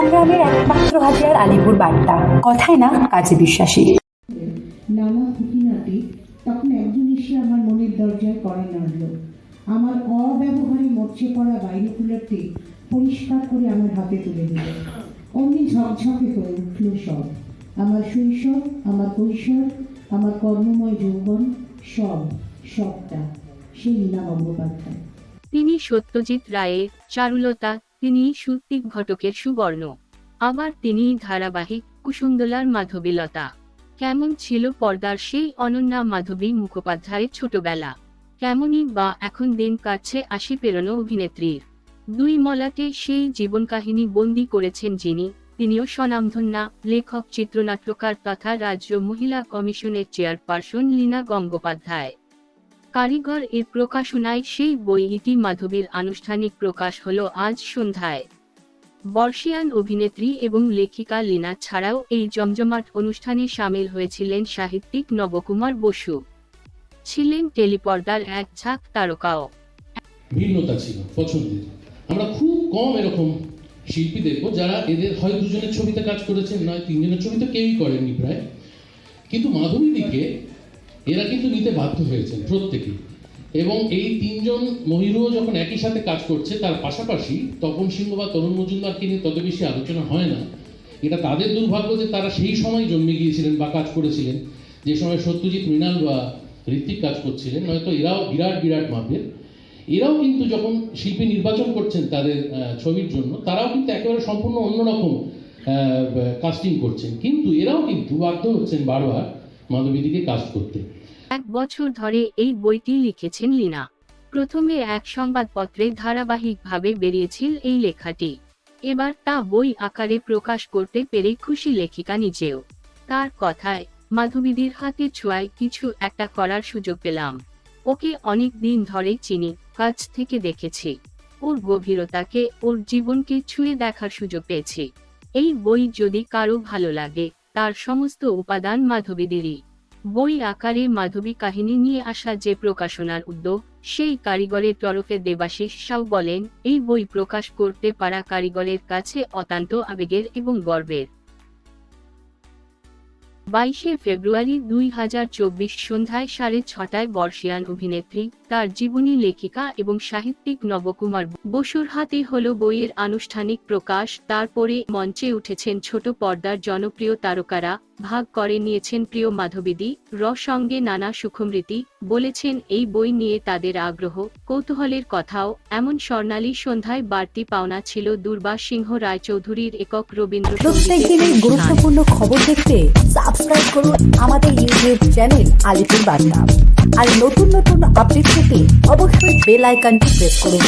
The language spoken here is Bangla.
সংগ্রামের একমাত্র হাতিয়ার আলিপুর বার্তা। কথায় না কাজে বিশ্বাসী। নানা খুঁটিনাটি তখন একজন এসে আমার মনের দরজায় কড়া নাড়ল। আমার অব্যবহারে মরচে পড়া বাইরে কুলারটি পরিষ্কার করে আমার হাতে তুলে দিল। অমনি ঝকঝকে হয়ে উঠল সব। আমার শৈশব আমার কৈশোর আমার কর্মময় যৌবন সব সবটা সেই লীলা গঙ্গোপাধ্যায় তিনি সত্যজিৎ রায়ের চারুলতা তিনি সুত্তিক ঘটকের সুবর্ণ। আবার তিনি ধারাবাহিক কুসুন্দলার মাধবীলতা। কেমন ছিল পর্দার সেই অনন্যা মাধবী মুখোপাধ্যায়ের ছোটবেলা? কেমনই বা এখন দিন কাটছে আশি পেরোনো অভিনেত্রীর। দুই মলাটে সেই জীবন কাহিনী বন্দি করেছেন যিনি, তিনিও স্বনামধন্যা, লেখক, চিত্রনাট্যকার তথা রাজ্য মহিলা কমিশনের চেয়ারপারসন লীনা গঙ্গোপাধ্যায়। কারিগর এর প্রকাশনায় সেই বই ইতি মাধবীর আনুষ্ঠানিক প্রকাশ হলো আজ সন্ধ্যায়। বর্ষিয়ান অভিনেত্রী এবং লেখিকা লীনা ছাড়াও এই জমজমাট অনুষ্ঠানে সামিল হয়েছিলেন সাহিত্যিক নবকুমার বসু। ছিলেন টেলিপর্দার এক ঝাঁক তারকাও। ভিন্নতা ছিল পছন্দের। আমরা খুব কম এরকম শিল্পী দেখব যারা এদের হয় দুজনের ছবিতে কাজ করেছেন, নয় তিনজনের ছবিতে কেউই করেননি প্রায়। কিন্তু মাধবীদিকে এরা কিন্তু নিতে বাধ্য হয়েছেন প্রত্যেকে এবং এই তিনজন মহিরও যখন একই সাথে কাজ করছে, তার পাশাপাশি তপন সিংহ বা তরুণ মজুমদারকে নিয়ে তত বেশি আলোচনা হয় না। এটা তাদের দুর্ভাগ্য যে তারা সেই সময় জন্মে গিয়েছিলেন বা কাজ করেছিলেন। যে সময় সত্যজিৎ মৃণাল বা ঋত্বিক কাজ করছিলেন, নয়তো এরাও বিরাট বিরাট মাপের। এরাও কিন্তু যখন শিল্পী নির্বাচন করছেন তাদের ছবির জন্য, তারাও কিন্তু একেবারে সম্পূর্ণ অন্যরকম কাস্টিং করছেন। কিন্তু এরাও কিন্তু বাধ্য হচ্ছেন বারবার মাধবীদিকে কাস্ট করতে। এক বছর ধরে এই বইটি লিখেছেন লীনা। প্রথমে এক সংবাদপত্রে ধারাবাহিকভাবে বেরিয়েছিল এই লেখাটি। এবার তা বই আকারে প্রকাশ করতে পেরে খুশি লেখিকা নিজেও। তার কথায়, মাধবীদির হাতে ছোঁয়ায় কিছু একটা করার সুযোগ পেলাম। ওকে অনেক দিন ধরে চিনি, কাছ থেকে দেখেছি। ওর গভীরতাকে, ওর জীবনকে ছুঁয়ে দেখার সুযোগ পেয়েছি। এই বই যদি কারও ভালো লাগে, তার সমস্ত উপাদান মাধবীদেরই। বই আকারে মাধবী কাহিনী নিয়ে আসা যে প্রকাশনার উদ্যোগ, সেই কারিগরের তরফে দেবাশিস সাউ বলেন, এই বই প্রকাশ করতে পারা কারিগরের কাছে অত্যন্ত আবেগের এবং গর্বের। বাইশে ফেব্রুয়ারি দুই হাজার চব্বিশ সন্ধ্যায় সাড়ে ছটায় বর্ষিয়ান অভিনেত্রী, তার জীবনী লেখিকা এবং সাহিত্যিক নবকুমার বসুর হাতে হল বইয়ের আনুষ্ঠানিক প্রকাশ, তারপরে মঞ্চে উঠেছেন ছোট পর্দার জনপ্রিয় তারকারা ভাগ করে নিয়েছেন প্রিয় মাধবীদি র সঙ্গে নানা সুখমৃতি বলেছেন এই বই নিয়ে তাদের আগ্রহ কৌতূহলের কথাও এমন স্বর্ণালী সন্ধ্যায় বাড়তি পাওনা ছিল দুর্বা সিংহ রায়চৌধুরীর একক রবীন্দ্র প্রত্যেক দিনের গুরুত্বপূর্ণ খবর দেখতে সাবস্ক্রাইব করুন আমাদের ইউটিউব চ্যানেল আলিপুর বার্তা। আর নতুন নতুন আপডেট পেতে অবশ্যই বেল আইকনটি প্রেস করুন।